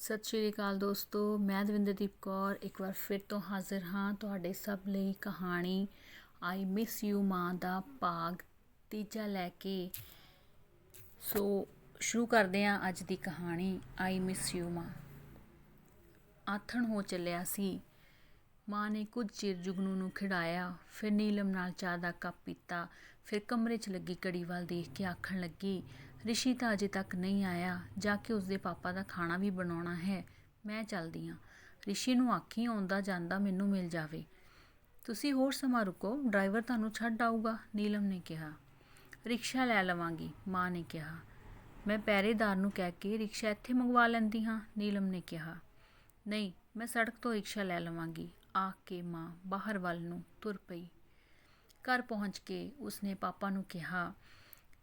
ਸਤਿ ਸ਼੍ਰੀ ਅਕਾਲ ਦੋਸਤੋ, ਮੈਂ ਦਵਿੰਦਰਦੀਪ ਕੌਰ, ਇੱਕ ਵਾਰ ਫਿਰ ਤੋਂ ਹਾਜ਼ਰ ਹਾਂ ਤੁਹਾਡੇ ਸਭ ਲਈ ਕਹਾਣੀ ਆਈ ਮਿਸ ਯੂ ਮਾਂ ਦਾ ਭਾਗ ਤੀਜਾ ਲੈ ਕੇ। ਸੋ ਸ਼ੁਰੂ ਕਰਦੇ ਹਾਂ ਅੱਜ ਦੀ ਕਹਾਣੀ ਆਈ ਮਿਸ ਯੂ ਮਾਂ। ਆਥਣ ਹੋ ਚੱਲਿਆ ਸੀ। ਮਾਂ ਨੇ ਕੁਝ ਚਿਰ ਜੁਗਨੂ ਨੂੰ ਖਿਡਾਇਆ, ਫਿਰ ਨੀਲਮ ਨਾਲ ਚਾਹ ਦਾ ਕੱਪ ਪੀਤਾ, ਫਿਰ ਕਮਰੇ 'ਚ ਲੱਗੀ ਕੜੀ ਵੱਲ ਦੇਖ ਕੇ ਆਖਣ ਲੱਗੀ ਰਿਸ਼ੀ ਤਾਂ ਅਜੇ ਤੱਕ ਨਹੀਂ ਆਇਆ, ਜਾ ਕੇ ਉਸਦੇ ਪਾਪਾ ਦਾ ਖਾਣਾ ਵੀ ਬਣਾਉਣਾ ਹੈ। ਮੈਂ ਚੱਲਦੀ ਹਾਂ। ਰਿਸ਼ੀ ਨੂੰ ਆਖੀ ਆਉਂਦਾ ਜਾਂਦਾ ਮੈਨੂੰ ਮਿਲ ਜਾਵੇ। ਤੁਸੀਂ ਹੋਰ ਸਮਾਂ ਰੁਕੋ, ਡਰਾਈਵਰ ਤੁਹਾਨੂੰ ਛੱਡ ਆਊਗਾ, ਨੀਲਮ ਨੇ ਕਿਹਾ। ਰਿਕਸ਼ਾ ਲੈ ਲਵਾਂਗੀ, ਮਾਂ ਨੇ ਕਿਹਾ। ਮੈਂ ਪਹਿਰੇਦਾਰ ਨੂੰ ਕਹਿ ਕੇ ਰਿਕਸ਼ਾ ਇੱਥੇ ਮੰਗਵਾ ਲੈਂਦੀ ਹਾਂ, ਨੀਲਮ ਨੇ ਕਿਹਾ। ਨਹੀਂ, ਮੈਂ ਸੜਕ ਤੋਂ ਰਿਕਸ਼ਾ ਲੈ ਲਵਾਂਗੀ, ਆਖ ਕੇ ਮਾਂ ਬਾਹਰ ਵੱਲ ਨੂੰ ਤੁਰ ਪਈ। ਘਰ ਪਹੁੰਚ ਕੇ ਉਸਨੇ ਪਾਪਾ ਨੂੰ ਕਿਹਾ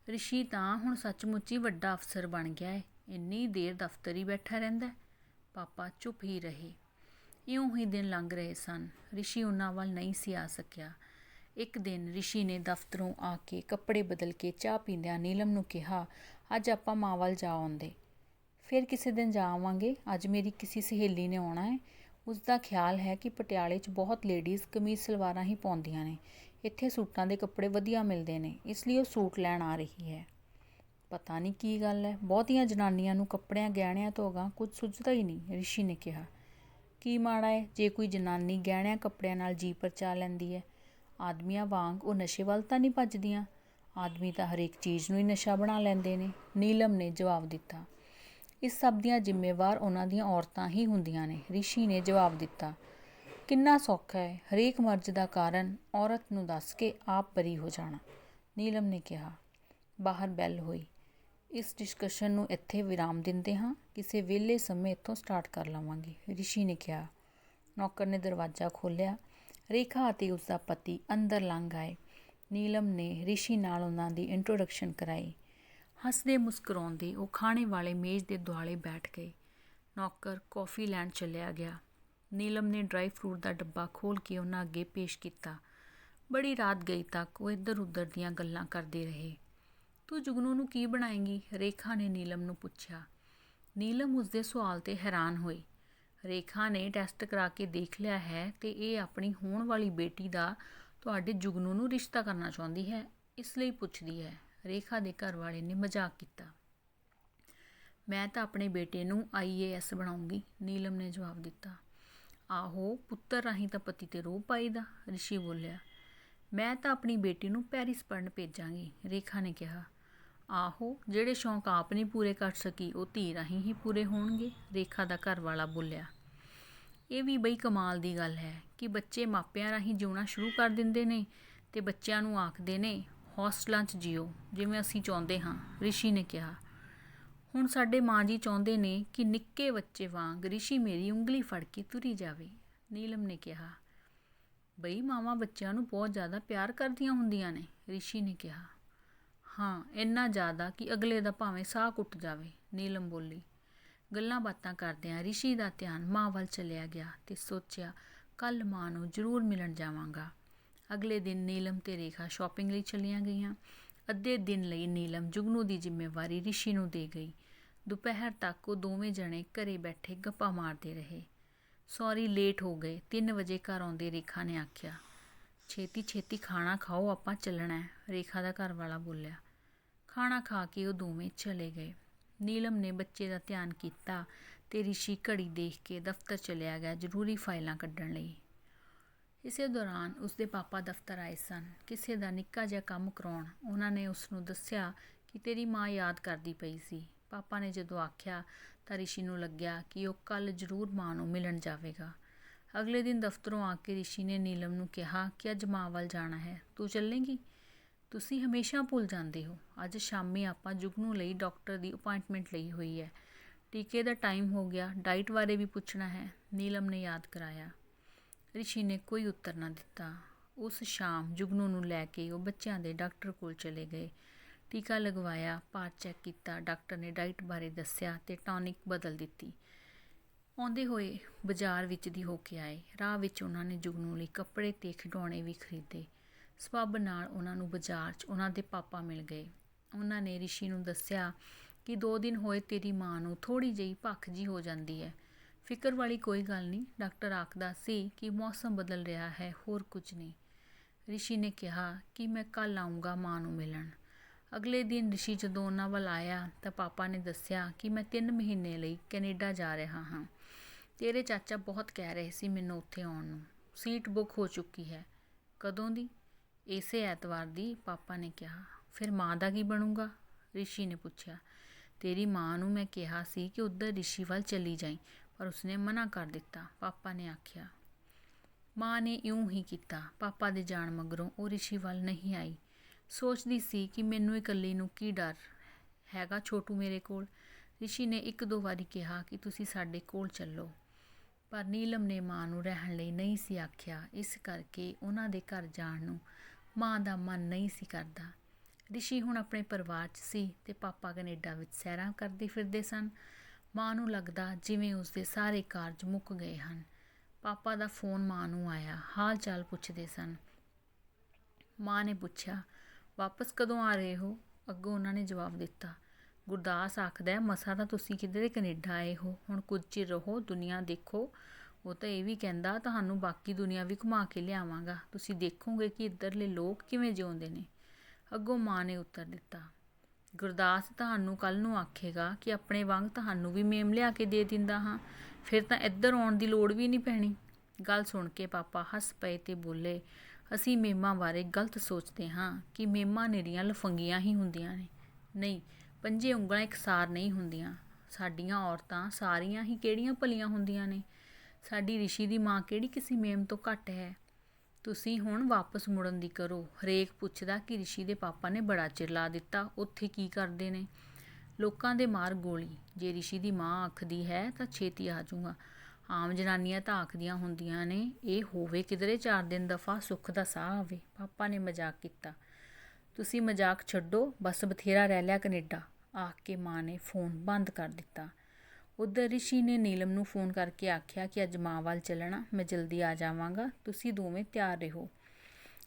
ਰਿਸ਼ੀ ਤਾਂ ਹੁਣ ਸੱਚਮੁੱਚ ਹੀ ਵੱਡਾ ਅਫਸਰ ਬਣ ਗਿਆ ਹੈ ਇੰਨੀ ਦੇਰ ਦਫ਼ਤਰ ਹੀ ਬੈਠਾ ਰਹਿੰਦਾ ਪਾਪਾ ਚੁੱਪ ਹੀ ਰਹੇ। ਇਉਂ ਹੀ ਦਿਨ ਲੰਘ ਰਹੇ ਸਨ। ਰਿਸ਼ੀ ਉਹਨਾਂ ਵੱਲ ਨਹੀਂ ਸੀ ਆ ਸਕਿਆ। ਇੱਕ ਦਿਨ ਰਿਸ਼ੀ ਨੇ ਦਫ਼ਤਰੋਂ ਆ ਕੇ ਕੱਪੜੇ ਬਦਲ ਕੇ ਚਾਹ ਪੀਂਦਿਆਂ ਨੀਲਮ ਨੂੰ ਕਿਹਾ, ਅੱਜ ਆਪਾਂ ਮਾਂ ਵੱਲ ਜਾ ਆਉਂਦੇ। ਫਿਰ ਕਿਸੇ ਦਿਨ ਜਾ ਆਵਾਂਗੇ। ਅੱਜ ਮੇਰੀ ਕਿਸੇ ਸਹੇਲੀ ਨੇ ਆਉਣਾ ਹੈ ਉਸ ਦਾ ਖਿਆਲ ਹੈ ਕਿ ਪਟਿਆਲੇ 'ਚ ਬਹੁਤ ਲੇਡੀਜ਼ ਕਮੀਜ਼ ਸਲਵਾਰਾਂ ਹੀ ਪਾਉਂਦੀਆਂ ਨੇ। ਇੱਥੇ ਸੂਟਾਂ ਦੇ ਕੱਪੜੇ ਵਧੀਆ ਮਿਲਦੇ ਨੇ, ਇਸ ਲਈ ਉਹ ਸੂਟ ਲੈਣ ਆ ਰਹੀ ਹੈ। ਪਤਾ ਨਹੀਂ ਕੀ ਗੱਲ ਹੈ, ਬਹੁਤੀਆਂ ਜਨਾਨੀਆਂ ਨੂੰ ਕੱਪੜਿਆਂ ਗਹਿਣਿਆਂ ਤੋਂ ਅਗਾਂਹ ਕੁਝ ਸੁੱਝਦਾ ਹੀ ਨਹੀਂ, ਰਿਸ਼ੀ ਨੇ ਕਿਹਾ। ਕੀ ਮਾੜਾ ਹੈ, ਜੇ ਕੋਈ ਜਨਾਨੀ ਗਹਿਣਿਆਂ ਕੱਪੜਿਆਂ ਨਾਲ ਜੀ ਪਰਚਾ ਲੈਂਦੀ ਹੈ, ਆਦਮੀਆਂ ਵਾਂਗ ਉਹ ਨਸ਼ੇ ਵੱਲ ਤਾਂ ਨਹੀਂ ਭੱਜਦੀਆਂ, ਆਦਮੀ ਤਾਂ ਹਰੇਕ ਚੀਜ਼ ਨੂੰ ਹੀ ਨਸ਼ਾ ਬਣਾ ਲੈਂਦੇ ਨੇ, ਨੀਲਮ ਨੇ ਜਵਾਬ ਦਿੱਤਾ। ਇਸ ਸਭ ਦੀਆਂ ਜ਼ਿੰਮੇਵਾਰ ਉਹਨਾਂ ਦੀਆਂ ਔਰਤਾਂ ਹੀ ਹੁੰਦੀਆਂ ਨੇ, ਰਿਸ਼ੀ ਨੇ ਜਵਾਬ ਦਿੱਤਾ। ਕਿੰਨਾ ਸੌਖਾ ਹੈ? ਹਰੇਕ ਮਰਜ਼ ਦਾ ਕਾਰਨ ਔਰਤ ਨੂੰ ਦੱਸ ਕੇ ਆਪ ਬਰੀ ਹੋ ਜਾਣਾ, ਨੀਲਮ ਨੇ ਕਿਹਾ। ਬਾਹਰ ਬੈਲ ਹੋਈ। ਇਸ ਡਿਸਕਸ਼ਨ ਨੂੰ ਇੱਥੇ ਵਿਰਾਮ ਦਿੰਦੇ ਹਾਂ। ਕਿਸੇ ਵਿਹਲੇ ਸਮੇਂ ਇੱਥੋਂ ਸਟਾਰਟ ਕਰ ਲਵਾਂਗੇ। ਰਿਸ਼ੀ ਨੇ ਕਿਹਾ। ਨੌਕਰ ਨੇ ਦਰਵਾਜ਼ਾ ਖੋਲ੍ਹਿਆ। ਰੇਖਾ ਅਤੇ ਉਸ ਦਾ ਪਤੀ ਅੰਦਰ ਲੰਘ ਆਏ। ਨੀਲਮ ਨੇ ਰਿਸ਼ੀ ਨਾਲ ਉਹਨਾਂ ਦੀ ਇੰਟਰੋਡਕਸ਼ਨ ਕਰਾਈ। ਹੱਸਦੇ ਮੁਸਕਰਾਉਂਦੇ ਉਹ ਖਾਣੇ ਵਾਲੇ ਮੇਜ਼ ਦੇ ਦੁਆਲੇ ਬੈਠ ਗਏ। ਨੌਕਰ ਕੌਫੀ ਲੈਣ ਚੱਲਿਆ ਗਿਆ। ਨੀਲਮ ਨੇ ਡਰਾਈ ਫਰੂਟ ਦਾ ਡੱਬਾ ਖੋਲ੍ਹ ਕੇ ਉਹਨਾਂ ਅੱਗੇ ਪੇਸ਼ ਕੀਤਾ। ਬੜੀ ਰਾਤ ਗਈ ਤੱਕ ਉਹ ਇੱਧਰ ਉੱਧਰ ਦੀਆਂ ਗੱਲਾਂ ਕਰਦੇ ਰਹੇ। ਤੂੰ ਜੁਗਨੂ ਨੂੰ ਕੀ ਬਣਾਏਂਗੀ? ਰੇਖਾ ਨੇ ਨੀਲਮ ਨੂੰ ਪੁੱਛਿਆ। ਨੀਲਮ ਉਸਦੇ ਸਵਾਲ ਤੇ ਹੈਰਾਨ ਹੋਈ ਰੇਖਾ ਨੇ ਟੈਸਟ ਕਰਾ ਕੇ ਦੇਖ ਲਿਆ ਹੈ ਤੇ ਇਹ ਆਪਣੀ ਹੋਣ ਵਾਲੀ ਬੇਟੀ ਦਾ ਤੁਹਾਡੇ ਜੁਗਨੂ ਨੂੰ ਰਿਸ਼ਤਾ ਕਰਨਾ ਚਾਹੁੰਦੀ ਹੈ, ਇਸ ਲਈ ਪੁੱਛਦੀ ਹੈ। ਰੇਖਾ ਦੇ ਘਰ ਵਾਲੇ ਨੇ ਮਜ਼ਾਕ ਕੀਤਾ। ਮੈਂ ਤਾਂ ਆਪਣੇ ਬੇਟੇ ਨੂੰ ਆਈਏਐਸ ਬਣਾਉਂਗੀ, ਨੀਲਮ ਨੇ ਜਵਾਬ ਦਿੱਤਾ। ਆਹੋ, ਪੁੱਤਰ ਰਾਹੀਂ ਤਾਂ ਪਤੀ ਤੇ ਰੋਹ ਪਾਈਦਾ, ਰਿਸ਼ੀ ਬੋਲਿਆ। ਮੈਂ ਤਾਂ ਆਪਣੀ ਬੇਟੀ ਨੂੰ ਪੈਰਿਸ ਪੜ੍ਹਨ ਭੇਜਾਂਗੀ, ਰੇਖਾ ਨੇ ਕਿਹਾ। ਆਹੋ, ਜਿਹੜੇ ਸ਼ੌਂਕ ਆਪ ਨਹੀਂ ਪੂਰੇ ਕਰ ਸਕੀ, ਉਹ ਧੀ ਰਾਹੀਂ ਹੀ ਪੂਰੇ ਹੋਣਗੇ, ਰੇਖਾ ਦਾ ਘਰ ਵਾਲਾ ਬੋਲਿਆ। ਇਹ ਵੀ ਬਈ ਕਮਾਲ ਦੀ ਗੱਲ ਹੈ ਕਿ ਬੱਚੇ ਮਾਪਿਆਂ ਰਾਹੀਂ ਜਿਉਣਾ ਸ਼ੁਰੂ ਕਰ ਦਿੰਦੇ ਨੇ ਤੇ ਬੱਚਿਆਂ ਨੂੰ ਆਖਦੇ ਨੇ, ਹੌਸਟਲਾਂ 'ਚ ਜਿਓ, ਜਿਵੇਂ ਅਸੀਂ ਚਾਹੁੰਦੇ ਹਾਂ, ਰਿਸ਼ੀ ਨੇ ਕਿਹਾ। ਹੁਣ ਸਾਡੇ ਮਾਂ ਜੀ ਚਾਹੁੰਦੇ ਨੇ ਕਿ ਨਿੱਕੇ ਬੱਚੇ ਵਾਂਗ ਰਿਸ਼ੀ ਮੇਰੀ ਉਂਗਲੀ ਫੜ ਕੇ ਤੁਰੀ ਜਾਵੇ। ਨੀਲਮ ਨੇ ਕਿਹਾ, ਬਈ ਮਾਵਾਂ ਬੱਚਿਆਂ ਨੂੰ ਬਹੁਤ ਜ਼ਿਆਦਾ ਪਿਆਰ ਕਰਦੀਆਂ ਹੁੰਦੀਆਂ ਨੇ, ਰਿਸ਼ੀ ਨੇ ਕਿਹਾ। ਹਾਂ, ਇੰਨਾ ਜ਼ਿਆਦਾ ਕਿ ਅਗਲੇ ਦਾ ਭਾਵੇਂ ਸਾਹ ਕੁੱਟ ਜਾਵੇ, ਨੀਲਮ ਬੋਲੀ। ਗੱਲਾਂ ਬਾਤਾਂ ਕਰਦਿਆਂ ਰਿਸ਼ੀ ਦਾ ਧਿਆਨ ਮਾਂ ਵੱਲ ਚਲਿਆ ਗਿਆ ਤੇ ਸੋਚਿਆ ਕੱਲ ਮਾਂ ਨੂੰ ਜ਼ਰੂਰ ਮਿਲਣ ਜਾਵਾਂਗਾ। ਅਗਲੇ ਦਿਨ ਨੀਲਮ ਤੇ ਰੇਖਾ ਸ਼ਾਪਿੰਗ ਲਈ ਚਲੀਆਂ ਗਈਆਂ। ਅੱਧੇ ਦਿਨ ਲਈ ਨੀਲਮ ਜੁਗਨੂ ਦੀ ਜ਼ਿੰਮੇਵਾਰੀ ਰਿਸ਼ੀ ਨੂੰ ਦੇ ਗਈ। ਦੁਪਹਿਰ ਤੱਕ ਉਹ ਦੋਵੇਂ ਜਣੇ ਘਰੇ ਬੈਠੇ ਗੱਪਾਂ ਮਾਰਦੇ ਰਹੇ। ਸੌਰੀ ਲੇਟ ਹੋ ਗਏ। 3 ਵਜੇ ਘਰ ਆਉਂਦੇ ਰੇਖਾ ਨੇ ਆਖਿਆ, ਛੇਤੀ ਛੇਤੀ ਖਾਣਾ ਖਾਓ, ਆਪਾਂ ਚੱਲਣਾ ਰੇਖਾ ਦਾ ਘਰ ਵਾਲਾ ਬੋਲਿਆ। ਖਾਣਾ ਖਾ ਕੇ ਉਹ ਦੋਵੇਂ ਚਲੇ ਗਏ। ਨੀਲਮ ਨੇ ਬੱਚੇ ਦਾ ਧਿਆਨ ਕੀਤਾ ਤੇ ਰਿਸ਼ੀ ਘੜੀ ਦੇਖ ਕੇ ਦਫ਼ਤਰ ਚਲਿਆ ਗਿਆ ਜ਼ਰੂਰੀ ਫਾਈਲਾਂ ਕੱਢਣ ਲਈ। ਇਸੇ ਦੌਰਾਨ ਉਸਦੇ ਪਾਪਾ ਦਫ਼ਤਰ ਆਏ ਸਨ। ਕਿਸੇ ਦਾ ਨਿੱਕਾ ਜਿਹਾ ਕੰਮ ਕਰਾਉਣ, ਉਹਨਾਂ ਨੇ ਉਸ ਨੂੰ ਦੱਸਿਆ ਕਿ ਤੇਰੀ ਮਾਂ ਯਾਦ ਕਰਦੀ ਪਈ ਸੀ। ਪਾਪਾ ਨੇ ਜਦੋਂ ਆਖਿਆ ਤਾਂ ਰਿਸ਼ੀ ਨੂੰ ਲੱਗਿਆ ਕਿ ਉਹ ਕੱਲ੍ਹ ਜ਼ਰੂਰ ਮਾਂ ਨੂੰ ਮਿਲਣ ਜਾਵੇਗਾ। ਅਗਲੇ ਦਿਨ ਦਫ਼ਤਰੋਂ ਆ ਕੇ ਰਿਸ਼ੀ ਨੇ ਨੀਲਮ ਨੂੰ ਕਿਹਾ ਕਿ ਅੱਜ ਮਾਂ ਵੱਲ ਜਾਣਾ ਹੈ। ਤੂੰ ਚੱਲੇਂਗੀ? ਤੁਸੀਂ ਹਮੇਸ਼ਾ ਭੁੱਲ ਜਾਂਦੇ ਹੋ। ਅੱਜ ਸ਼ਾਮੀ ਆਪਾਂ ਜੁਗਨੂ ਲਈ ਡਾਕਟਰ ਦੀ ਅਪਾਇੰਟਮੈਂਟ ਲਈ ਹੋਈ ਹੈ। ਟੀਕੇ ਦਾ ਟਾਈਮ ਹੋ ਗਿਆ। ਡਾਈਟ ਬਾਰੇ ਵੀ ਪੁੱਛਣਾ ਹੈ, ਨੀਲਮ ਨੇ ਯਾਦ ਕਰਾਇਆ। ਰਿਸ਼ੀ ਨੇ ਕੋਈ ਉੱਤਰ ਨਾ ਦਿੱਤਾ। ਉਸ ਸ਼ਾਮ ਜੁਗਨੂ ਨੂੰ ਲੈ ਕੇ ਉਹ ਬੱਚਿਆਂ ਦੇ ਡਾਕਟਰ ਕੋਲ ਚਲੇ ਗਏ। ਟੀਕਾ ਲਗਵਾਇਆ, ਭਾਰ ਚੈੱਕ ਕੀਤਾ, ਡਾਕਟਰ ਨੇ ਡਾਈਟ ਬਾਰੇ ਦੱਸਿਆ ਅਤੇ ਟੌਨਿਕ ਬਦਲ ਦਿੱਤੀ। ਆਉਂਦੇ ਹੋਏ ਬਾਜ਼ਾਰ ਵਿੱਚ ਦੀ ਹੋ ਕੇ ਆਏ। ਰਾਹ ਵਿੱਚ ਉਹਨਾਂ ਨੇ ਜੁਗਨੂ ਲਈ ਕੱਪੜੇ ਤੇ ਖਿਡੌਣੇ ਵੀ ਖਰੀਦੇ। ਸਬੱਬ ਨਾਲ ਉਹਨਾਂ ਨੂੰ ਬਾਜ਼ਾਰ 'ਚ ਉਹਨਾਂ ਦੇ ਪਾਪਾ ਮਿਲ ਗਏ। ਉਹਨਾਂ ਨੇ ਰਿਸ਼ੀ ਨੂੰ ਦੱਸਿਆ ਕਿ ਦੋ ਦਿਨ ਹੋਏ ਤੇਰੀ ਮਾਂ ਨੂੰ ਥੋੜੀ ਜਿਹੀ ਭੱਖ ਜੀ ਹੋ ਜਾਂਦੀ ਹੈ। ਫਿਕਰ ਵਾਲੀ ਕੋਈ ਗੱਲ ਨਹੀਂ, ਡਾਕਟਰ ਆਖਦਾ ਸੀ ਕਿ ਮੌਸਮ ਬਦਲ ਰਿਹਾ ਹੈ, ਹੋਰ ਕੁਝ ਨਹੀਂ। ਰਿਸ਼ੀ ਨੇ ਕਿਹਾ ਕਿ ਮੈਂ ਕੱਲ ਆਉਂਗਾ ਮਾਂ ਨੂੰ ਮਿਲਣ। ਅਗਲੇ ਦਿਨ ਰਿਸ਼ੀ ਜਦੋਂ ਉਹਨਾਂ ਵੱਲ ਆਇਆ ਤਾਂ ਪਾਪਾ ਨੇ ਦੱਸਿਆ ਕਿ ਮੈਂ ਤਿੰਨ ਮਹੀਨੇ ਲਈ ਕੈਨੇਡਾ ਜਾ ਰਿਹਾ ਹਾਂ। ਤੇਰੇ ਚਾਚਾ ਬਹੁਤ ਕਹਿ ਰਹੇ ਸੀ ਮੈਨੂੰ ਉੱਥੇ ਆਉਣ ਨੂੰ। ਸੀਟ ਬੁੱਕ ਹੋ ਚੁੱਕੀ ਹੈ। ਕਦੋਂ ਦੀ? ਇਸੇ ਐਤਵਾਰ ਦੀ, ਪਾਪਾ ਨੇ ਕਿਹਾ। ਫਿਰ ਮਾਂ ਦਾ ਕੀ ਬਣੂਗਾ? ਰਿਸ਼ੀ ਨੇ ਪੁੱਛਿਆ। ਤੇਰੀ ਮਾਂ ਨੂੰ ਮੈਂ ਕਿਹਾ ਸੀ ਕਿ ਉੱਧਰ ਰਿਸ਼ੀ ਵੱਲ ਚਲੀ ਜਾਈ, ਪਰ ਉਸਨੇ ਮਨਾ ਕਰ ਦਿੱਤਾ। ਪਾਪਾ ਨੇ ਆਖਿਆ, ਮਾਂ ਨੇ ਇਉਂ ਹੀ ਕੀਤਾ। ਪਾਪਾ ਦੇ ਜਾਣ ਮਗਰੋਂ ਉਹ ਰਿਸ਼ੀ ਵੱਲ ਨਹੀਂ ਆਈ। ਸੋਚਦੀ ਸੀ ਕਿ ਮੈਨੂੰ ਇਕੱਲੀ ਨੂੰ ਕੀ ਡਰ ਹੈਗਾ ਛੋਟੂ ਮੇਰੇ ਕੋਲ। ਰਿਸ਼ੀ ਨੇ ਇੱਕ ਦੋ ਵਾਰੀ ਕਿਹਾ ਕਿ ਤੁਸੀਂ ਸਾਡੇ ਕੋਲ ਚੱਲੋ। ਪਰ ਨੀਲਮ ਨੇ ਮਾਂ ਨੂੰ ਰਹਿਣ ਲਈ ਨਹੀਂ ਸੀ ਆਖਿਆ। ਇਸ ਕਰਕੇ ਉਹਨਾਂ ਦੇ ਘਰ ਜਾਣ ਨੂੰ ਮਾਂ ਦਾ ਮਨ ਨਹੀਂ ਸੀ ਕਰਦਾ। ਰਿਸ਼ੀ ਹੁਣ ਆਪਣੇ ਪਰਿਵਾਰ 'ਚ ਸੀ ਤੇ ਪਾਪਾ ਕੈਨੇਡਾ ਵਿੱਚ ਸੈਰਾਂ ਕਰਦੇ ਫਿਰਦੇ ਸਨ। ਮਾਂ ਨੂੰ ਲੱਗਦਾ ਜਿਵੇਂ ਉਸਦੇ ਸਾਰੇ ਕਾਰਜ ਮੁੱਕ ਗਏ ਹਨ। ਪਾਪਾ ਦਾ ਫੋਨ ਮਾਂ ਨੂੰ ਆਇਆ। ਹਾਲ ਚਾਲ ਪੁੱਛਦੇ ਸਨ। ਮਾਂ ਨੇ ਪੁੱਛਿਆ ਵਾਪਸ ਕਦੋਂ ਆ ਰਹੇ ਹੋ? ਅੱਗੋਂ ਉਹਨਾਂ ਨੇ ਜਵਾਬ ਦਿੱਤਾ, ਗੁਰਦਾਸ ਆਖਦਾ ਮਸਾ ਤਾਂ ਤੁਸੀਂ ਕਿਧਰੇ ਕੈਨੇਡਾ ਆਏ ਹੋ, ਹੁਣ ਕੁਝ ਚਿਰ ਰਹੋ, ਦੁਨੀਆ ਦੇਖੋ। ਉਹ ਤਾਂ ਇਹ ਵੀ ਕਹਿੰਦਾ, ਤੁਹਾਨੂੰ ਬਾਕੀ ਦੁਨੀਆ ਵੀ ਘੁਮਾ ਕੇ ਲਿਆਵਾਂਗਾ। ਤੁਸੀਂ ਦੇਖੋਗੇ ਕਿ ਇੱਧਰਲੇ ਲੋਕ ਕਿਵੇਂ ਜਿਉਂਦੇ ਨੇ। ਅੱਗੋਂ ਮਾਂ ਨੇ ਉੱਤਰ ਦਿੱਤਾ, ਗੁਰਦਾਸ ਤੁਹਾਨੂੰ ਕੱਲ ਨੂੰ ਆਖੇਗਾ ਕਿ ਆਪਣੇ ਵਾਂਗ ਤੁਹਾਨੂੰ ਵੀ ਮੇਮ ਲਿਆ ਕੇ ਦੇ ਦਿੰਦਾ ਹਾਂ। ਫਿਰ ਤਾਂ ਇੱਧਰ ਆਉਣ ਦੀ ਲੋੜ ਵੀ ਨਹੀਂ ਪੈਣੀ। ਗੱਲ ਸੁਣ ਕੇ ਪਾਪਾ ਹੱਸ ਪਏ ਤੇ ਬੋਲੇ ਅਸੀਂ ਮੇਮਾਂ ਬਾਰੇ ਗਲਤ ਸੋਚਦੇ ਹਾਂ ਕਿ ਮੇਮਾਂ ਨਿਰੀਆਂ ਲਫੰਗੀਆਂ ਹੀ ਹੁੰਦੀਆਂ ਨੇ। ਨਹੀਂ, ਪੰਜੇ ਉਂਗਲਾਂ ਇਕਸਾਰ ਨਹੀਂ ਹੁੰਦੀਆਂ। ਸਾਡੀਆਂ ਔਰਤਾਂ ਸਾਰੀਆਂ ਹੀ ਕਿਹੜੀਆਂ ਭਲੀਆਂ ਹੁੰਦੀਆਂ ਨੇ? ਸਾਡੀ ਰਿਸ਼ੀ ਦੀ ਮਾਂ ਕਿਹੜੀ ਕਿਸੇ ਮੇਮ ਤੋਂ ਘੱਟ ਹੈ? ਤੁਸੀਂ ਹੁਣ ਵਾਪਸ ਮੁੜਨ ਦੀ ਕਰੋ। ਹਰੇਕ ਪੁੱਛਦਾ ਕਿ ਰਿਸ਼ੀ ਦੇ ਪਾਪਾ ਨੇ ਬੜਾ ਚਿਰ ਲਾ ਦਿੱਤਾ, ਉੱਥੇ ਕੀ ਕਰਦੇ ਨੇ? ਲੋਕਾਂ ਦੇ ਮਾਰ ਗੋਲੀ। ਜੇ ਰਿਸ਼ੀ ਦੀ ਮਾਂ ਆਖਦੀ ਹੈ ਤਾਂ ਛੇਤੀ ਆ ਜਾਊਗਾ। ਆਮ ਜਨਾਨੀਆਂ ਤਾਂ ਆਖਦੀਆਂ ਹੁੰਦੀਆਂ ਨੇ, ਇਹ ਹੋਵੇ ਕਿਧਰੇ ਚਾਰ ਦਿਨ ਦਫਾ ਸੁੱਖ ਦਾ ਸਾਹ ਆਵੇ। ਪਾਪਾ ਨੇ ਮਜ਼ਾਕ ਕੀਤਾ। ਤੁਸੀਂ ਮਜ਼ਾਕ ਛੱਡੋ, ਬਸ ਬਥੇਰਾ ਰਹਿ ਲਿਆ ਕੈਨੇਡਾ। ਆਖ ਕੇ ਮਾਂ ਨੇ ਫੋਨ ਬੰਦ ਕਰ ਦਿੱਤਾ। ਉਧਰ ਰਿਸ਼ੀ ਨੇ ਨੀਲਮ ਨੂੰ ਫੋਨ ਕਰਕੇ ਆਖਿਆ ਕਿ ਅੱਜ ਮਾਂ ਵੱਲ ਚੱਲਣਾ, ਮੈਂ ਜਲਦੀ ਆ ਜਾਵਾਂਗਾ, ਤੁਸੀਂ ਦੋਵੇਂ ਤਿਆਰ ਰਹੋ।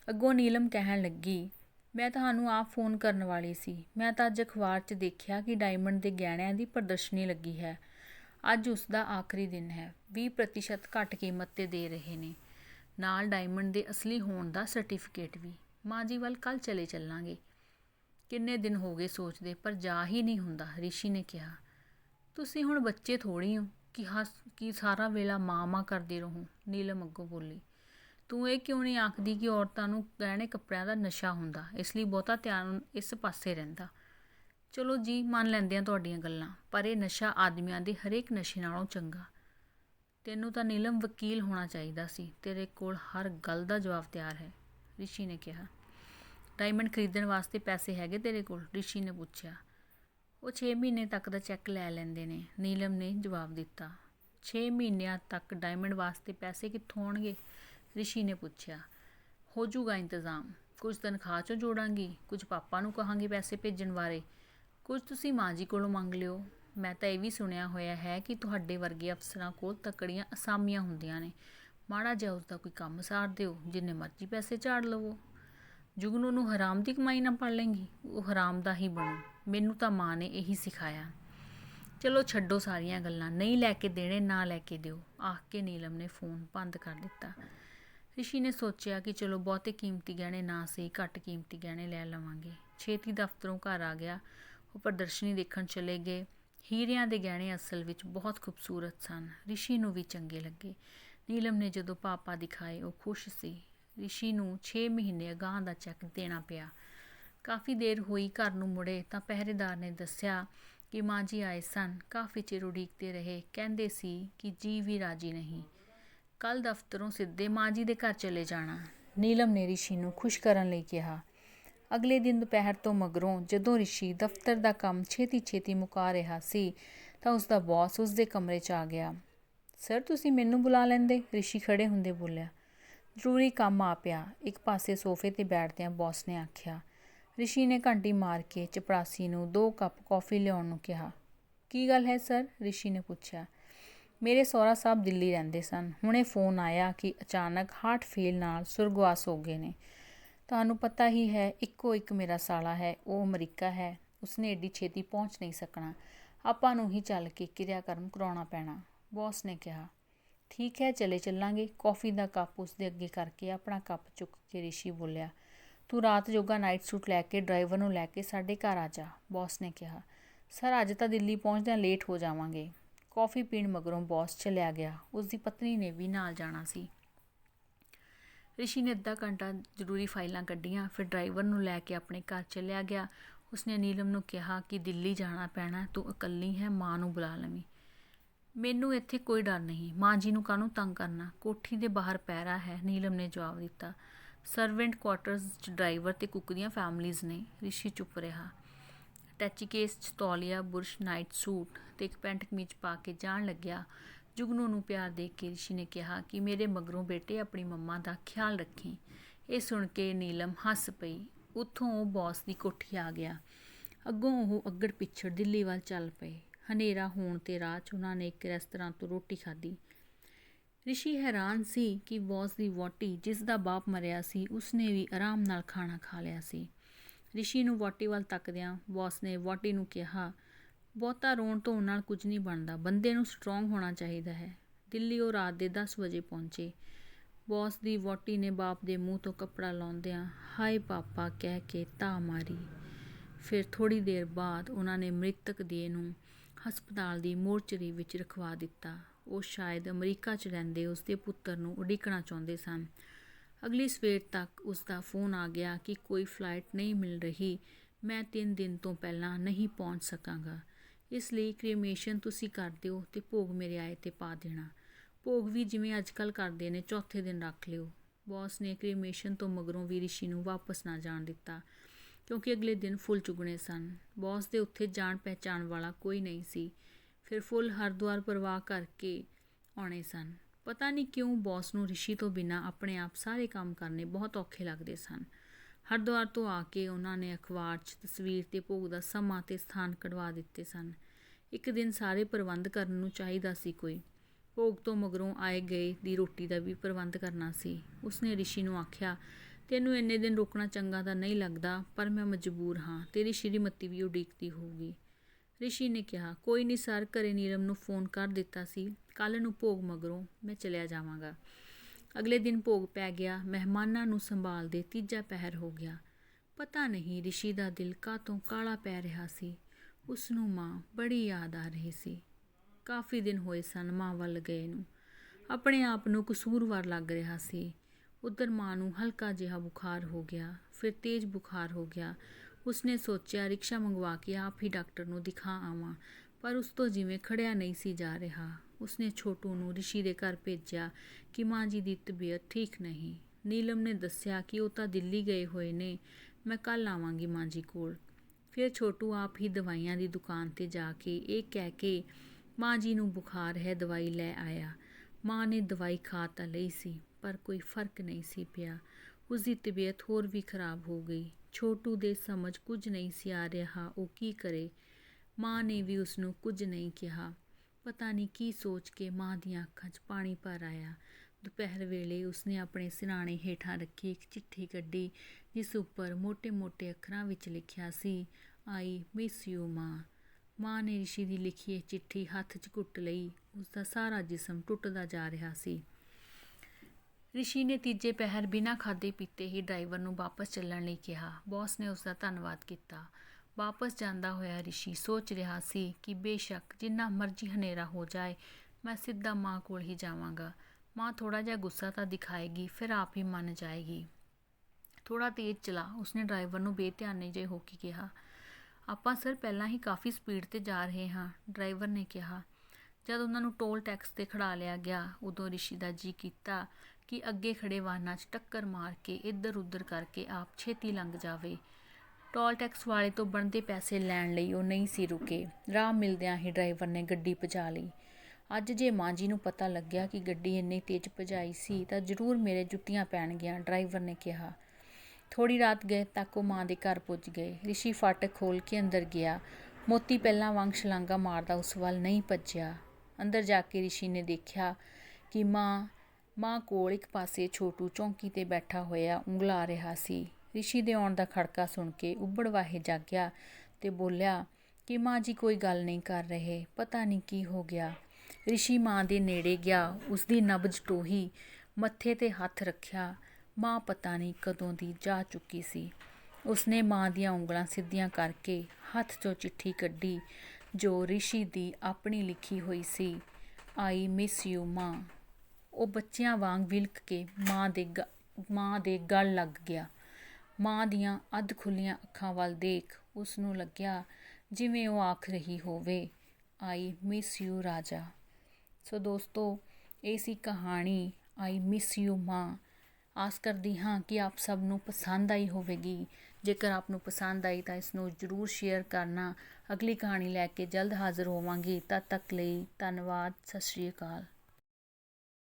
ਅੱਗੋਂ ਨੀਲਮ ਕਹਿਣ ਲੱਗੀ, ਮੈਂ ਤੁਹਾਨੂੰ ਆਪ ਫੋਨ ਕਰਨ ਵਾਲੀ ਸੀ। ਮੈਂ ਤਾਂ ਅੱਜ ਅਖਬਾਰ 'ਚ ਦੇਖਿਆ ਕਿ ਡਾਇਮੰਡ ਦੇ ਗਹਿਣਿਆਂ ਦੀ ਪ੍ਰਦਰਸ਼ਨੀ ਲੱਗੀ ਹੈ। ਅੱਜ ਉਸ ਦਾ ਆਖਰੀ ਦਿਨ ਹੈ। 20% ਘੱਟ ਕੀਮਤ ਤੇ ਦੇ ਰਹੇ ਨੇ। ਨਾਲ ਡਾਇਮੰਡ ਦੇ ਅਸਲੀ ਹੋਣ ਦਾ ਸਰਟੀਫਿਕੇਟ ਵੀ। ਮਾਂ ਜੀ ਵੱਲ ਕੱਲ ਚਲੇ ਚੱਲਾਂਗੇ। ਕਿੰਨੇ ਦਿਨ ਹੋ ਗਏ ਸੋਚਦੇ, ਪਰ ਜਾ ਹੀ ਨਹੀਂ ਹੁੰਦਾ, ਰਿਸ਼ੀ ਨੇ ਕਿਹਾ। ਤੁਸੀਂ ਹੁਣ ਬੱਚੇ ਥੋੜੀ ਹੋ। ਕਿ ਹੱਸ, ਕਿ ਸਾਰਾ ਵੇਲਾ ਮਾਂ ਮਾਂ ਕਰਦੇ ਰਹੋ, ਨੀਲਮ ਅੱਗੋਂ ਬੋਲੀ। ਤੂੰ ਇਹ ਕਿਉਂ ਨਹੀਂ ਆਖਦੀ ਕਿ ਔਰਤਾਂ ਨੂੰ ਗਹਿਣੇ ਕੱਪੜਿਆਂ ਦਾ ਨਸ਼ਾ ਹੁੰਦਾ? ਇਸ ਲਈ ਬਹੁਤਾ ਧਿਆਨ ਇਸ ਪਾਸੇ ਰਹਿੰਦਾ। ਚਲੋ ਜੀ, ਮੰਨ ਲੈਂਦੇ ਆ ਤੁਹਾਡੀਆਂ ਗੱਲਾਂ, ਪਰ ਇਹ ਨਸ਼ਾ ਆਦਮੀਆਂ ਦੇ ਹਰੇਕ ਨਸ਼ੇ ਨਾਲੋਂ ਚੰਗਾ। ਤੈਨੂੰ ਤਾਂ ਨੀਲਮ ਵਕੀਲ ਹੋਣਾ ਚਾਹੀਦਾ ਸੀ। ਤੇਰੇ ਕੋਲ ਹਰ ਗੱਲ ਦਾ ਜਵਾਬ ਤਿਆਰ ਹੈ, ਰਿਸ਼ੀ ਨੇ ਕਿਹਾ। ਡਾਇਮੰਡ ਖਰੀਦਣ ਵਾਸਤੇ ਪੈਸੇ ਹੈਗੇ ਤੇਰੇ ਕੋਲ? ਰਿਸ਼ੀ ਨੇ ਪੁੱਛਿਆ। ਉਹ 6 ਮਹੀਨੇ ਤੱਕ ਦਾ ਚੈੱਕ ਲੈ ਲੈਂਦੇ ਨੇ। ਨੀਲਮ ਨੇ ਜਵਾਬ ਦਿੱਤਾ। 6 ਮਹੀਨਿਆਂ ਤੱਕ ਡਾਇਮੰਡ ਵਾਸਤੇ ਪੈਸੇ ਕਿੱਥੋਂ ਆਉਣਗੇ? ਰਿਸ਼ੀ ਨੇ ਪੁੱਛਿਆ। ਹੋ ਜੂਗਾ ਇੰਤਜ਼ਾਮ। ਕੁਝ ਤਨਖਾਹ ਚੋਂ ਜੋੜਾਂਗੀ, ਕੁਝ ਪਾਪਾ ਨੂੰ ਕਹਾਂਗੀ ਪੈਸੇ ਭੇਜਣ ਬਾਰੇ। ਕੁਝ ਤੁਸੀਂ ਮਾਂ ਜੀ ਕੋਲੋਂ ਮੰਗ ਲਿਓ। ਮੈਂ ਤਾਂ ਇਹ ਵੀ ਸੁਣਿਆ ਹੋਇਆ ਹੈ ਕਿ ਤੁਹਾਡੇ ਵਰਗੇ ਅਫਸਰਾਂ ਕੋਲ ਤਕੜੀਆਂ ਅਸਾਮੀਆਂ ਹੁੰਦੀਆਂ ਨੇ। ਮਾੜਾ ਜਿਹਾ ਉਸ ਦਾ ਕੋਈ ਕੰਮ ਸਾਰ ਦਿਓ, ਜਿੰਨੇ ਮਰਜ਼ੀ ਪੈਸੇ ਝਾੜ ਲਵੋ। ਜੁਗਨੂ ਨੂੰ ਹਰਾਮ ਦੀ ਕਮਾਈ ਨਾ ਪੜ ਲੇਂਗੀ ਉਹ ਹਰਾਮ ਦਾ ਹੀ ਬਣੂ। ਮੈਨੂੰ ਤਾਂ ਮਾਂ ਨੇ ਇਹੀ ਸਿਖਾਇਆ। ਚਲੋ ਛੱਡੋ ਸਾਰੀਆਂ ਗੱਲਾਂ, ਨਹੀਂ ਲੈ ਕੇ ਦੇਣੇ, ਨਾ ਲੈ ਕੇ ਦਿਓ। ਆਖ ਕੇ ਨੀਲਮ ਨੇ ਫੋਨ ਬੰਦ ਕਰ ਦਿੱਤਾ। ਰਿਸ਼ੀ ਨੇ ਸੋਚਿਆ ਕਿ ਚਲੋ ਬਹੁਤੇ ਕੀਮਤੀ ਗਹਿਣੇ ਨਾ ਸਹੀ ਘੱਟ ਕੀਮਤੀ ਗਹਿਣੇ ਲੈ ਲਵਾਂਗੇ। ਛੇਤੀ ਦਫ਼ਤਰੋਂ ਘਰ ਆ ਗਿਆ। ਉਹ ਪ੍ਰਦਰਸ਼ਨੀ ਦੇਖਣ ਚਲੇ ਗਏ। ਹੀਰਿਆਂ ਦੇ ਗਹਿਣੇ ਅਸਲ ਵਿੱਚ ਬਹੁਤ ਖੂਬਸੂਰਤ ਸਨ। ਰਿਸ਼ੀ ਨੂੰ ਵੀ ਚੰਗੇ ਲੱਗੇ। ਨੀਲਮ ਨੇ ਜਦੋਂ ਪਾਪਾ ਦਿਖਾਏ, ਉਹ ਖੁਸ਼ ਸੀ। ਰਿਸ਼ੀ ਨੂੰ 6 ਮਹੀਨੇ ਅਗਾਂਹ ਦਾ ਚੈੱਕ ਦੇਣਾ ਪਿਆ। ਕਾਫੀ ਦੇਰ ਹੋਈ ਘਰ ਨੂੰ ਮੁੜੇ ਤਾਂ ਪਹਿਰੇਦਾਰ ਨੇ ਦੱਸਿਆ ਕਿ ਮਾਂ ਜੀ ਆਏ ਸਨ। ਕਾਫੀ ਚਿਰ ਉਡੀਕਦੇ ਰਹੇ। ਕਹਿੰਦੇ ਸੀ ਕਿ ਜੀ ਵੀ ਰਾਜੀ ਨਹੀਂ। ਕੱਲ ਦਫ਼ਤਰੋਂ ਸਿੱਧੇ ਮਾਂ ਜੀ ਦੇ ਘਰ ਚਲੇ ਜਾਣਾ। ਨੀਲਮ ਨੇ ਰਿਸ਼ੀ ਨੂੰ ਖੁਸ਼ ਕਰਨ ਲਈ ਕਿਹਾ। ਅਗਲੇ ਦਿਨ ਦੁਪਹਿਰ ਤੋਂ ਮਗਰੋਂ ਜਦੋਂ ਰਿਸ਼ੀ ਦਫ਼ਤਰ ਦਾ ਕੰਮ ਛੇਤੀ-ਛੇਤੀ ਮੁਕਾ ਰਿਹਾ ਸੀ, ਤਾਂ ਉਸ ਦਾ ਬੌਸ ਉਸ ਦੇ ਕਮਰੇ 'ਚ ਆ ਗਿਆ। ਸਰ, ਤੁਸੀਂ ਮੈਨੂੰ ਬੁਲਾ ਲੈਂਦੇ? ਰਿਸ਼ੀ ਖੜ੍ਹੇ ਹੁੰਦੇ ਬੋਲਿਆ। ਜ਼ਰੂਰੀ ਕੰਮ ਆ ਪਿਆ। ਇੱਕ ਪਾਸੇ ਸੋਫੇ ਤੇ ਬੈਠਦਿਆਂ ਬੌਸ ਨੇ ਆਖਿਆ, ਰਿਸ਼ੀ ਨੇ ਘੰਟੀ ਮਾਰ ਕੇ ਚਪੜਾਸੀ ਨੂੰ ਦੋ ਕੱਪ ਕੌਫੀ ਲਿਆਉਣ ਨੂੰ ਕਿਹਾ। ਕੀ ਗੱਲ ਹੈ, ਸਰ? ਰਿਸ਼ੀ ਨੇ ਪੁੱਛਿਆ। ਮੇਰੇ ਸਹੁਰਾ ਸਾਹਿਬ ਦਿੱਲੀ ਰਹਿੰਦੇ ਸਨ। ਹੁਣੇ ਫੋਨ ਆਇਆ ਕਿ ਅਚਾਨਕ ਹਾਰਟ ਫੇਲ ਨਾਲ ਸੁਰਗਵਾਸ ਹੋ ਗਏ ਨੇ। ਤੁਹਾਨੂੰ ਪਤਾ ਹੀ ਹੈ, ਇੱਕੋ ਇੱਕ ਮੇਰਾ ਸਾਲਾ ਹੈ, ਉਹ ਅਮਰੀਕਾ ਹੈ। ਉਸਨੇ ਏਡੀ ਛੇਤੀ ਪਹੁੰਚ ਨਹੀਂ ਸਕਣਾ। ਆਪਾਂ ਨੂੰ ਹੀ ਚੱਲ ਕੇ ਕਿਰਿਆਕਰਮ ਕਰਾਉਣਾ ਪੈਣਾ, ਬੌਸ ਨੇ ਕਿਹਾ। ਠੀਕ ਹੈ, ਚਲੇ ਚੱਲਾਂਗੇ। ਕੌਫੀ ਦਾ ਕੱਪ ਉਸਦੇ ਅੱਗੇ ਕਰਕੇ ਆਪਣਾ ਕੱਪ ਚੁੱਕ ਕੇ ਰਿਸ਼ੀ ਬੋਲਿਆ, ਤੂੰ ਰਾਤ ਜੋਗਾ ਨਾਈਟ ਸੂਟ ਲੈ ਕੇ, ਡਰਾਈਵਰ ਨੂੰ ਲੈ ਕੇ ਸਾਡੇ ਘਰ ਆ ਜਾ, ਬੌਸ ਨੇ ਕਿਹਾ। ਸਰ, ਅੱਜ ਤਾਂ ਦਿੱਲੀ ਪਹੁੰਚਦਿਆਂ ਲੇਟ ਹੋ ਜਾਵਾਂਗੇ। ਕੌਫੀ ਪੀਣ ਮਗਰੋਂ ਬੌਸ ਚਲਿਆ ਗਿਆ। ਉਸਦੀ ਪਤਨੀ ਨੇ ਵੀ ਨਾਲ ਜਾਣਾ ਸੀ। ਰਿਸ਼ੀ ਨੇ ਅੱਧਾ ਘੰਟਾ ਜ਼ਰੂਰੀ ਫਾਈਲਾਂ ਕੱਢੀਆਂ, ਫਿਰ ਡਰਾਈਵਰ ਨੂੰ ਲੈ ਕੇ ਆਪਣੇ ਘਰ ਚਲਿਆ ਗਿਆ। ਉਸਨੇ ਨੀਲਮ ਨੂੰ ਕਿਹਾ ਕਿ ਦਿੱਲੀ ਜਾਣਾ ਪੈਣਾ, ਤੂੰ ਇਕੱਲੀ ਹੈ, ਮਾਂ ਨੂੰ ਬੁਲਾ ਲਵੀਂ। ਮੈਨੂੰ ਇੱਥੇ ਕੋਈ ਡਰ ਨਹੀਂ, ਮਾਂ ਜੀ ਨੂੰ ਕਾਹਨੂੰ ਤੰਗ ਕਰਨਾ? ਕੋਠੀ ਦੇ ਬਾਹਰ ਪੈਰਾ ਹੈ, ਨੀਲਮ ਨੇ ਜਵਾਬ ਦਿੱਤਾ। ਸਰਵੈਂਟ ਕੁਆਟਰਸ 'ਚ ਡਰਾਈਵਰ ਤੇ ਕੁੱਕ ਦੀਆਂ ਫੈਮਲੀਆਂ ਨੇ, ਰਿਸ਼ੀ ਚੁੱਪ ਰਿਹਾ। ਟੈਚੀ ਕੇਸ 'ਚ ਤੌਲੀਆ, ਬੁਰਸ਼, ਨਾਈਟ ਸੂਟ ਤੇ ਇੱਕ ਪੈਂਟ ਕਮੀਜ਼ ਪਾ ਕੇ ਜਾਣ ਲੱਗਿਆ। ਜੁਗਨੂ ਨੂੰ ਪਿਆਰ ਦੇ ਕੇ ਰਿਸ਼ੀ ਨੇ ਕਿਹਾ ਕਿ ਮੇਰੇ ਮਗਰੋਂ ਬੇਟੇ ਆਪਣੀ ਮੰਮਾ ਦਾ ਖਿਆਲ ਰੱਖੀ। ਇਹ ਸੁਣ ਕੇ ਨੀਲਮ ਹੱਸ ਪਈ। ਉੱਥੋਂ ਉਹ ਬੌਸ ਦੀ ਕੋਠੀ ਆ ਗਿਆ। ਅੱਗੋਂ ਉਹ ਅੱਗੜ ਪਿੱਛੜ ਦਿੱਲੀ ਵੱਲ ਚੱਲ ਪਏ। ਹਨੇਰਾ ਹੋਣ ਤੇ ਰਾਹ 'ਚ ਉਹਨਾਂ ਨੇ ਇੱਕ ਰੈਸਟੋਰਾਂ ਤੋਂ ਰੋਟੀ ਖਾਧੀ। ਰਿਸ਼ੀ ਹੈਰਾਨ ਸੀ ਕਿ ਬੌਸ ਦੀ ਵੋਟੀ ਜਿਸ ਦਾ ਬਾਪ ਮਰਿਆ ਸੀ, ਉਸਨੇ ਵੀ ਆਰਾਮ ਨਾਲ ਖਾਣਾ ਖਾ ਲਿਆ ਸੀ। ਰਿਸ਼ੀ ਨੂੰ ਵੋਟੀ ਵੱਲ ਤੱਕਦਿਆਂ ਬੌਸ ਨੇ ਵੋਟੀ ਨੂੰ ਕਿਹਾ ਬਹੁਤਾ ਰੋਣ ਧੋਣ ਨਾਲ ਕੁਝ ਨਹੀਂ ਬਣਦਾ। ਬੰਦੇ ਨੂੰ ਸਟਰੋਂਗ ਹੋਣਾ ਚਾਹੀਦਾ ਹੈ। ਦਿੱਲੀ ਉਹ ਰਾਤ ਦੇ 10 ਵਜੇ ਪਹੁੰਚੇ। ਬੌਸ ਦੀ ਵੋਟੀ ਨੇ ਬਾਪ ਦੇ ਮੂੰਹ ਤੋਂ ਕੱਪੜਾ ਲਾਉਂਦਿਆਂ ਹਾਏ ਪਾਪਾ ਕਹਿ ਕੇ ਤਾ ਮਾਰੀ। ਫਿਰ ਥੋੜੀ ਦੇਰ ਬਾਅਦ ਉਹਨਾਂ ਨੇ ਮ੍ਰਿਤਕ ਦੇ ਨੂੰ ਹਸਪਤਾਲ ਦੀ ਮੋਰਚਰੀ ਵਿੱਚ ਰਖਵਾ ਦਿੱਤਾ। ਉਹ ਸ਼ਾਇਦ ਅਮਰੀਕਾ 'ਚ ਰਹਿੰਦੇ ਉਸਦੇ ਪੁੱਤਰ ਨੂੰ ਉਡੀਕਣਾ ਚਾਹੁੰਦੇ ਸਨ। ਅਗਲੀ ਸਵੇਰ ਤੱਕ ਉਸ ਦਾ ਫੋਨ ਆ ਗਿਆ ਕਿ ਕੋਈ ਫਲਾਈਟ ਨਹੀਂ ਮਿਲ ਰਹੀ। ਮੈਂ 3 ਦਿਨ ਤੋਂ ਪਹਿਲਾਂ ਨਹੀਂ ਪਹੁੰਚ ਸਕਾਂਗਾ। ਇਸ ਲਈ ਕ੍ਰੀਮੇਸ਼ਨ ਤੁਸੀਂ ਕਰ ਦਿਓ ਅਤੇ ਭੋਗ ਮੇਰੇ ਆਏ ਤੇ ਪਾ ਦੇਣਾ। ਭੋਗ ਵੀ ਜਿਵੇਂ ਅੱਜ ਕੱਲ੍ਹ ਕਰਦੇ ਨੇ, ਚੌਥੇ ਦਿਨ ਰੱਖ ਲਿਓ। ਬੌਸ ਨੇ ਕ੍ਰੀਮੇਸ਼ਨ ਤੋਂ ਮਗਰੋਂ ਵੀ ਰਿਸ਼ੀ ਨੂੰ ਵਾਪਸ ਨਾ ਜਾਣ ਦਿੱਤਾ, ਕਿਉਂਕਿ ਅਗਲੇ ਦਿਨ ਫੁੱਲ ਚੁਗਣੇ ਸਨ। ਬੌਸ ਦੇ ਉੱਥੇ ਜਾਣ ਪਹਿਚਾਣ ਵਾਲਾ ਕੋਈ ਨਹੀਂ ਸੀ। ਫਿਰ ਫੁੱਲ ਹਰਦੁਆਰ ਪਰਵਾਹ ਕਰਕੇ ਆਉਣੇ ਸਨ। ਪਤਾ ਨਹੀਂ ਕਿਉਂ ਬੌਸ ਨੂੰ ਰਿਸ਼ੀ ਤੋਂ ਬਿਨਾ ਆਪਣੇ ਆਪ ਸਾਰੇ ਕੰਮ ਕਰਨੇ ਬਹੁਤ ਔਖੇ ਲੱਗਦੇ ਸਨ। ਹਰਦੁਆਰ ਤੋਂ ਆ ਕੇ ਉਹਨਾਂ ਨੇ ਅਖਬਾਰ 'ਚ ਤਸਵੀਰ ਤੇ ਭੋਗ ਦਾ ਸਮਾਂ ਤੇ ਸਥਾਨ ਕਢਵਾ ਦਿੱਤੇ ਸਨ। ਇੱਕ ਦਿਨ ਸਾਰੇ ਪ੍ਰਬੰਧ ਕਰਨ ਨੂੰ ਚਾਹੀਦਾ ਸੀ ਕੋਈ। ਭੋਗ ਤੋਂ ਮਗਰੋਂ ਆਏ ਗਏ ਦੀ ਰੋਟੀ ਦਾ ਵੀ ਪ੍ਰਬੰਧ ਕਰਨਾ ਸੀ। ਉਸਨੇ ਰਿਸ਼ੀ ਨੂੰ ਆਖਿਆ, ਤੈਨੂੰ ਇੰਨੇ ਦਿਨ ਰੋਕਣਾ ਚੰਗਾ ਤਾਂ ਨਹੀਂ ਲੱਗਦਾ, ਪਰ ਮੈਂ ਮਜਬੂਰ ਹਾਂ। ਤੇਰੀ ਸ਼੍ਰੀਮਤੀ ਵੀ ਉਡੀਕਦੀ ਹੋਊਗੀ। ਰਿਸ਼ੀ ਨੇ ਕਿਹਾ, ਕੋਈ ਨਹੀਂ ਸਰ, ਘਰੇ ਨੀਰਮ ਨੂੰ ਫੋਨ ਕਰ ਦਿੱਤਾ ਸੀ। ਕੱਲ ਨੂੰ ਭੋਗ ਮਗਰੋਂ ਮੈਂ ਚਲਿਆ ਜਾਵਾਂਗਾ। ਅਗਲੇ ਦਿਨ ਭੋਗ ਪੈ ਗਿਆ, ਮਹਿਮਾਨਾਂ ਨੂੰ ਸੰਭਾਲਦੇ ਤੀਜਾ ਪਹਿਰ ਹੋ ਗਿਆ। ਪਤਾ ਨਹੀਂ ਰਿਸ਼ੀ ਦਾ ਦਿਲ ਕਾਤੋਂ ਕਾਲਾ ਪੈ ਰਿਹਾ ਸੀ। ਉਸ ਨੂੰ ਮਾਂ ਬੜੀ ਯਾਦ ਆ ਰਹੀ ਸੀ। ਕਾਫੀ ਦਿਨ ਹੋਏ ਸਨ ਮਾਂ ਵੱਲ ਗਏ ਨੂੰ। ਆਪਣੇ ਆਪ ਨੂੰ ਕਸੂਰਵਾਰ ਲੱਗ ਰਿਹਾ ਸੀ। ਉਧਰ ਮਾਂ ਨੂੰ ਹਲਕਾ ਜਿਹਾ ਬੁਖਾਰ ਹੋ ਗਿਆ, ਫਿਰ ਤੇਜ਼ ਬੁਖਾਰ ਹੋ ਗਿਆ। ਉਸਨੇ ਸੋਚਿਆ, ਰਿਕਸ਼ਾ ਮੰਗਵਾ ਕੇ ਆਪ ਹੀ ਡਾਕਟਰ ਨੂੰ ਦਿਖਾ ਆਵਾਂ, ਪਰ ਉਸ ਤੋਂ ਜਿਵੇਂ ਖੜਿਆ ਨਹੀਂ ਸੀ ਜਾ ਰਿਹਾ। ਉਸਨੇ ਛੋਟੂ ਨੂੰ ਰਿਸ਼ੀ ਦੇ ਘਰ ਭੇਜਿਆ ਕਿ ਮਾਂ ਜੀ ਦੀ ਤਬੀਅਤ ਠੀਕ ਨਹੀਂ। ਨੀਲਮ ਨੇ ਦੱਸਿਆ ਕਿ ਉਹ ਤਾਂ ਦਿੱਲੀ ਗਏ ਹੋਏ ਨੇ। ਮੈਂ ਕੱਲ ਆਵਾਂਗੀ ਮਾਂ ਜੀ ਕੋਲ। ਫਿਰ ਛੋਟੂ ਆਪ ਹੀ ਦਵਾਈਆਂ ਦੀ ਦੁਕਾਨ ਤੇ ਜਾ ਕੇ ਇਹ ਕਹਿ ਕੇ ਮਾਂ ਜੀ ਨੂੰ ਬੁਖਾਰ ਹੈ ਦਵਾਈ ਲੈ ਆਇਆ। ਮਾਂ ਨੇ ਦਵਾਈ ਖਾ ਤਾਂ ਲਈ ਸੀ, ਪਰ ਕੋਈ ਫ਼ਰਕ ਨਹੀਂ ਸੀ ਪਿਆ। ਉਸ ਦੀ ਤਬੀਅਤ ਹੋਰ ਵੀ ਖਰਾਬ ਹੋ ਗਈ। ਛੋਟੂ ਦੇ ਸਮਝ ਕੁਝ ਨਹੀਂ ਸੀ ਆ ਰਿਹਾ, ਉਹ ਕੀ ਕਰੇ? ਮਾਂ ਨੇ ਵੀ ਉਸ ਨੂੰ ਕੁਝ ਨਹੀਂ ਕਿਹਾ। ਪਤਾ ਨਹੀਂ ਕੀ ਸੋਚ ਕੇ ਮਾਂ ਦੀਆਂ ਅੱਖਾਂ 'ਚ ਪਾਣੀ ਭਰ ਆਇਆ। ਦੁਪਹਿਰ ਵੇਲੇ ਉਸਨੇ ਆਪਣੇ ਸਿਰਾਣੇ ਹੇਠਾਂ ਰੱਖੀ ਇੱਕ ਚਿੱਠੀ ਕੱਢੀ, ਜਿਸ ਉੱਪਰ ਮੋٹے-ਮੋٹے ਅੱਖਰਾਂ ਵਿੱਚ ਲਿਖਿਆ ਸੀ ਆਈ ਮਿਸ ਯੂ ਮਾਂ। ਮਾਂ ਨੇ ਰਿਸ਼ੀ ਦੀ ਲਿਖੀ ਇਹ ਚਿੱਠੀ ਹੱਥ 'ਚ ਘੁੱਟ ਲਈ। ਉਸ ਦਾ ਸਾਰਾ ਜਿਸਮ ਟੁੱਟਦਾ ਜਾ ਰਿਹਾ ਸੀ। ਰਿਸ਼ੀ ਨੇ ਤੀਜੇ ਪਹਿਰ ਬਿਨਾਂ ਖਾਦੇ ਪੀਤੇ ਹੀ ਡਰਾਈਵਰ ਨੂੰ ਵਾਪਸ ਚੱਲਣ ਲਈ ਕਿਹਾ। ਬੌਸ ਨੇ ਉਸ ਦਾ ਧੰਨਵਾਦ ਕੀਤਾ। ਵਾਪਸ ਜਾਂਦਾ ਹੋਇਆ ਰਿਸ਼ੀ ਸੋਚ ਰਿਹਾ ਸੀ ਕਿ ਬੇਸ਼ੱਕ ਜਿੰਨਾ ਮਰਜ਼ੀ ਹਨੇਰਾ ਹੋ ਜਾਏ, ਮੈਂ ਸਿੱਧਾ ਮਾਂ ਕੋਲ ਹੀ ਜਾਵਾਂਗਾ। ਮਾਂ ਥੋੜਾ ਜਿਹਾ ਗੁੱਸਾ ਤਾਂ ਦਿਖਾਏਗੀ, ਫਿਰ ਆਪ ਹੀ ਮੰਨ ਜਾਏਗੀ। ਥੋੜਾ ਤੇਜ਼ ਚਲਾ, ਉਸਨੇ ਡਰਾਈਵਰ ਨੂੰ ਬੇਧਿਆਨੇ ਜਿਹੇ ਹੋ ਕੇ ਕਿਹਾ। ਆਪਾਂ ਸਰ ਪਹਿਲਾਂ ਹੀ ਕਾਫੀ ਸਪੀਡ ਤੇ ਜਾ ਰਹੇ ਹਾਂ, ਡਰਾਈਵਰ ਨੇ ਕਿਹਾ। ਜਦ ਉਹਨਾਂ ਨੂੰ ਟੋਲ ਟੈਕਸ ਤੇ ਖੜਾ ਲਿਆ ਗਿਆ, ਉਦੋਂ ਰਿਸ਼ੀ ਦਾ ਜੀ ਕੀਤਾ ਕਿ ਅੱਗੇ ਖੜੇ ਵਾਹਨਾਂ 'ਚ ਟੱਕਰ ਮਾਰ ਕੇ ਇੱਧਰ ਉੱਧਰ ਕਰਕੇ ਆਪ ਛੇਤੀ ਲੰਘ ਜਾਵੇ। ਟੋਲ ਟੈਕਸ ਵਾਲੇ ਤੋਂ ਬਣਦੇ ਪੈਸੇ ਲੈਣ ਲਈ ਉਹ ਨਹੀਂ ਸੀ ਰੁਕੇ। ਰਾਹ ਮਿਲਦਿਆਂ ਹੀ ਡਰਾਈਵਰ ਨੇ ਗੱਡੀ ਭਜਾ ਲਈ। ਅੱਜ ਜੇ ਮਾਂ ਜੀ ਨੂੰ ਪਤਾ ਲੱਗਿਆ ਕਿ ਗੱਡੀ ਇੰਨੀ ਤੇਜ਼ ਭਜਾਈ ਸੀ ਤਾਂ ਜ਼ਰੂਰ ਮੇਰੇ ਜੁੱਤੀਆਂ ਪੈਣਗੀਆਂ, ਡਰਾਈਵਰ ਨੇ ਕਿਹਾ। ਥੋੜੀ ਰਾਤ ਗਏ ਤੱਕ ਉਹ ਮਾਂ ਦੇ ਘਰ ਪੁੱਜ ਗਏ। ਰਿਸ਼ੀ ਫਾਟਕ ਖੋਲ ਕੇ ਅੰਦਰ ਗਿਆ। ਮੋਤੀ ਪਹਿਲਾਂ ਵਾਂਗ ਛਲਾਂਗਾ ਮਾਰਦਾ ਉਸ ਵੱਲ ਨਹੀਂ ਭੱਜਿਆ। ਅੰਦਰ ਜਾ ਕੇ ਰਿਸ਼ੀ ਨੇ ਦੇਖਿਆ ਕਿ ਮਾਂ ਮਾਂ ਕੋਲ ਇੱਕ ਪਾਸੇ ਛੋਟੂ ਚੌਂਕੀ ਤੇ ਬੈਠਾ ਹੋਇਆ ਉਂਗਲਾ ਰਿਹਾ ਸੀ। ਰਿਸ਼ੀ ਦੇ ਆਉਣ ਦਾ ਖੜਕਾ ਸੁਣ ਕੇ ਉੱਬੜ ਵਾਹੇ ਜਾਗਿਆ ਤੇ ਬੋਲਿਆ, ਕਿ ਮਾਂ ਜੀ ਕੋਈ ਗੱਲ ਨਹੀਂ ਕਰ ਰਹੇ, ਪਤਾ ਨਹੀਂ ਕੀ ਹੋ ਗਿਆ। ਰਿਸ਼ੀ ਮਾਂ ਦੇ ਨੇੜੇ ਗਿਆ, ਉਸਦੀ ਨਬਜ ਟੋਹੀ ਮੱਥੇ ਤੇ ਹੱਥ ਰੱਖਿਆ। ਮਾਂ ਪਤਾ ਨਹੀਂ ਕਦੋਂ ਦੀ ਜਾ ਚੁੱਕੀ ਸੀ। ਉਸਨੇ ਮਾਂ ਦੀਆਂ ਉਂਗਲਾਂ ਸਿੱਧੀਆਂ ਕਰਕੇ ਹੱਥ 'ਚੋਂ ਚਿੱਠੀ ਕੱਢੀ, ਜੋ ਰਿਸ਼ੀ ਦੀ ਆਪਣੀ ਲਿਖੀ ਹੋਈ ਸੀ, ਆਈ ਮਿਸ ਯੂ, ਮਾਂ। ਉਹ ਬੱਚਿਆਂ ਵਾਂਗ ਵਿਲਕ ਕੇ ਮਾਂ ਦੇ ਗ- ਮਾਂ ਦੇ ਗਲ ਲੱਗ ਗਿਆ। ਮਾਂ ਦੀਆਂ ਅੱਧ ਖੁੱਲੀਆਂ ਅੱਖਾਂ ਵੱਲ ਦੇਖ ਉਸ ਨੂੰ ਲੱਗਿਆ ਜਿਵੇਂ ਉਹ ਆਖ ਰਹੀ ਹੋਵੇ ਆਈ ਮਿਸ ਯੂ ਰਾਜਾ। ਸੋ ਦੋਸਤੋ, ਇਹ ਸੀ ਕਹਾਣੀ ਆਈ ਮਿਸ ਯੂ ਮਾਂ। ਆਸ ਕਰਦੀ ਹਾਂ ਕਿ ਆਪ ਸਭ ਨੂੰ ਪਸੰਦ ਆਈ ਹੋਵੇਗੀ। ਜੇਕਰ ਆਪ ਨੂੰ ਪਸੰਦ ਆਈ ਤਾਂ ਇਸ ਨੂੰ ਜਰੂਰ ਸ਼ੇਅਰ ਕਰਨਾ। ਅਗਲੀ ਕਹਾਣੀ ਲੈ ਕੇ ਜਲਦ ਹਾਜ਼ਰ ਹੋਵਾਂਗੀ। ਤਦ ਤੱਕ ਲਈ ਧੰਨਵਾਦ। ਸਤਿ ਸ਼੍ਰੀ ਅਕਾਲ।